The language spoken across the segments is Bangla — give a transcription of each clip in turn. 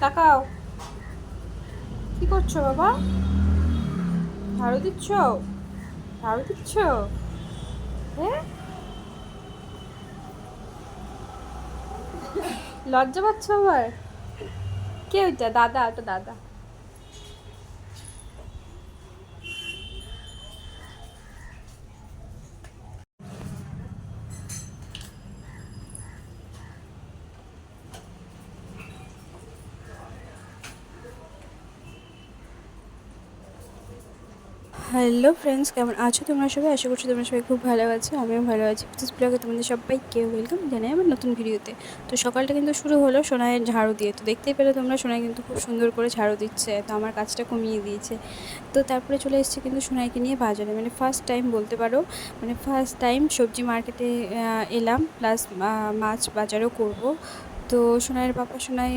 তাকাও। কি করছ বাবা? ঝাড়ু দিচ্ছ? ঝাড়ু দিচ্ছ? হ্যাঁ লজ্জা পাচ্ছ আবার? কে ওইটা? দাদা, ওটা দাদা। হ্যালো ফ্রেন্ডস, কেমন আছো তোমরা সবাই? আশা করছি তোমরা সবাই খুব ভালো আছো, আমিও ভালো আছি। প্লিজ ব্লগে তোমাদের সবাইকে ওয়েলকাম জানাই আমার নতুন ভিডিওতে। তো সকালটা কিন্তু শুরু হলো সোনাইয়ের ঝাড়ু দিয়ে। তো দেখতেই পেলে তোমরা, সোনাই কিন্তু খুব সুন্দর করে ঝাড়ু দিচ্ছে, তো আমার কাজটা কমিয়ে দিয়েছে। তো তারপরে চলে এসেছি কিন্তু সোনাইকে নিয়ে বাজারে। মানে ফার্স্ট টাইম বলতে পারো মানে ফার্স্ট টাইম সবজি মার্কেটে এলাম প্লাস মাছ বাজারও করব। তো সোনাইয়ের পাপা সোনাই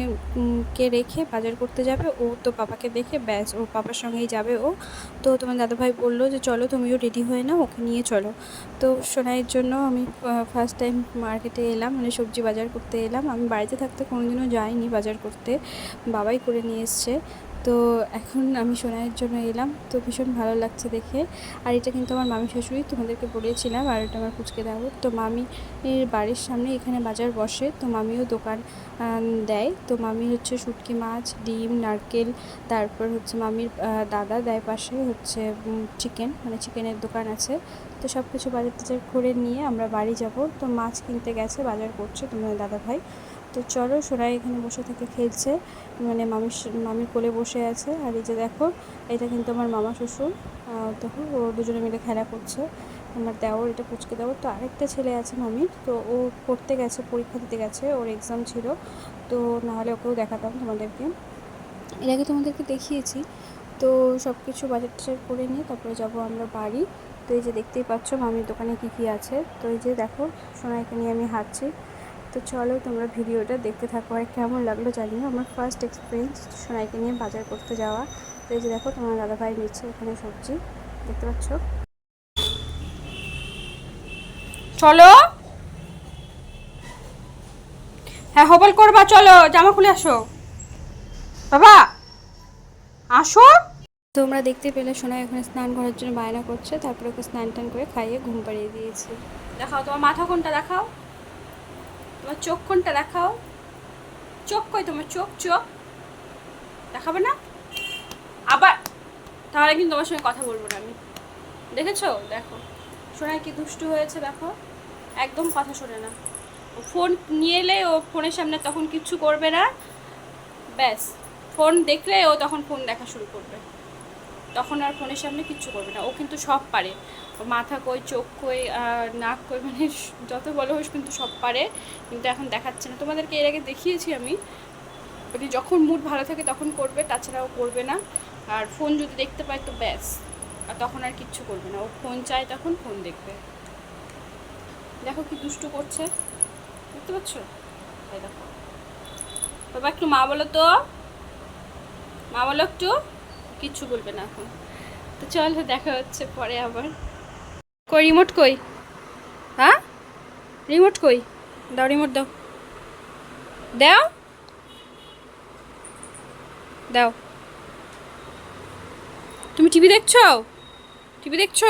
কে রেখে বাজার করতে যাবে, ও তো পাপাকে দেখে ব্যাস, ও পাপার সঙ্গেই যাবে ও। তো তোমার দাদাভাই বলল যে, চলো তুমিও রেডি হয়ে নাও, ওকে নিয়ে চলো। তো সোনাইয়ের জন্য আমি ফার্স্ট টাইম মার্কেটে এলাম মানে সবজি বাজার করতে এলাম। আমি বাড়িতে থাকতে কোনোদিনও যাইনি বাজার করতে। বাবাই করে নিয়ে এসছে। তো এখন আমি সোনাইয়ের জন্য এলাম। তো ভীষণ ভালো লাগছে দেখে। আর এটা কিন্তু আমার মামি শাশুড়ি, তোমাদেরকে বলেছিলাম, আর এটা আমার কুচকে দেওয়া তো মামির বাড়ির সামনে এখানে বাজার বসে, তো মামিও দোকান দেয়। তো মামি হচ্ছে শুটকি মাছ, ডিম, নারকেল, তারপর হচ্ছে মামির দাদা দেয় পাশে হচ্ছে চিকেন মানে চিকেনের দোকান আছে। তো সব কিছু বাজার টাজার করে নিয়ে আমরা বাড়ি যাব। তো মাছ কিনতে গেছে, বাজার করছে তোমার দাদা ভাই তো চলো সোনাই এখানে বসে থেকে খেলছে মানে মামির মামির কোলে বসে আছে। আর এই যে দেখো, এটা কিন্তু আমার মামা শ্বশুর। দেখো, ও দুজনে মিলে খেলা করছে। আমার দেওর এটা পুচকে দেওর। তো আরেকটা ছেলে আছে মামির। তো ও পড়তে গেছে, পরীক্ষা দিতে গেছে, ওর এক্সাম ছিল। তো নাহলে ওকেও দেখাতাম তোমাদেরকে। এর আগে তোমাদেরকে দেখিয়েছি। তো সব কিছু বাজার টাজার করে নিয়ে তারপরে যাব আমরা বাড়ি। তো এই যে দেখতেই পাচ্ছ মামির দোকানে কী কী আছে। তো এই যে দেখো, সোনাইকে নিয়ে আমি হাঁটছি। তো চলো তোমরা ভিডিওটা দেখতে থাকো আর কেমন লাগল জানিও আমার ফার্স্ট এক্সপিরিয়েন্স সোনাইকে নিয়ে বাজার করতে যাওয়া। তো এই যে দেখো তোমার দাদাভাই নিচ্ছে এখানে সবজি দেখতে পাচ্ছ? চলো। হ্যাঁ হবল করবা চলো জামা খুলে আসো। বাবা আসো। তোমরা দেখতে পেলে সোনা এখানে স্নান করার জন্য বায়না করছে তারপরে ওকে স্নান টান করে খাইয়ে ঘুম পাড়িয়ে দিয়েছি। দেখাও তোমার মাথা কোনটা দেখাও। তোমার চোখ কোনটা দেখাও। চোখ কই তোমার? চোখ চোখ। দেখাবে না? আবার, তাহলে কিন্তু তোমার সঙ্গে কথা বলব না আমি। দেখেছ? দেখো। সোনায় কি দুষ্টু হয়েছে, দেখো। একদম কথা শোনে না। ও ফোন নিয়ে এলে ও ফোনের সামনে তখন কিচ্ছু করবে না। ব্যাস, ফোন দেখলে ও তখন ফোন দেখা শুরু করবে। তখন আর ফোনের সামনে কিচ্ছু করবে না। ও কিন্তু সব পারে। মাথা কই, চোখ কই নাক কই মানে যত বলো হোস কিন্তু সব পারে। কিন্তু এখন দেখাচ্ছে না। তোমাদেরকে এর আগে দেখিয়েছি আমি। ওটি যখন মুড ভালো থাকে তখন করবে, তাছাড়া ও করবে না। আর ফোন যদি দেখতে পায় তো ব্যাস। আর তখন আর কিচ্ছু করবে না। ও ফোন চায় তখন ফোন দেখবে। দেখো কি দুষ্টু করছে। দেখতে পাচ্ছ? এই দেখো। বাবা, একটু মা বলো তো। মা বলো একটু। কিচ্ছু বলবে না এখন। তো চলো, দেখা হচ্ছে পরে আবার। কই, রিমোট কই? হ্যাঁ? রিমোট কই? দাও, রিমোট দাও। দাও। দাও। তুমি টিভি দেখছ? টিভি দেখছ?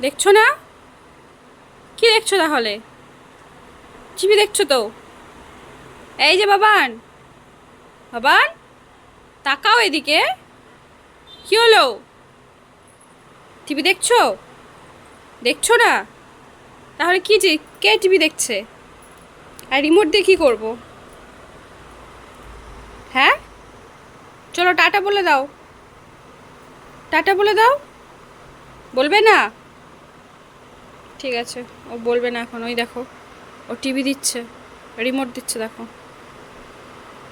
দেখছ না? কি দেখছ তাহলে? টিভি দেখছ তো? এই যে বাবান। বাবান, তাকাও এদিকে। কি হলো? টিভি দেখছ? দেখছ না? তাহলে কি যে, কে টিভি দেখছে? আর রিমোট দিয়ে কী করব? হ্যাঁ? চলো টাটা বলে দাও। টাটা বলে দাও? বলবে না? ঠিক আছে, ও বলবে না এখন, ওই দেখো, ও টিভি দিচ্ছে, রিমোট দিচ্ছে, দেখো।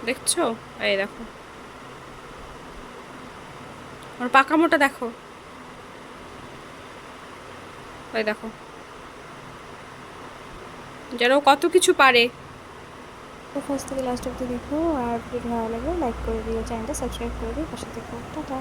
দেখছ? এই দেখো। ওর পাকামোটা দেখো। ওই দেখো। যেন কত কিছু পারে। ফার্স্ট থেকে লাস্ট অব্দি দেখো, আর ভিডিও ভালো লাগলে লাইক করে দিও চ্যানেলটা সাবস্ক্রাইব করে দিও, পাশে দেখো টাটা।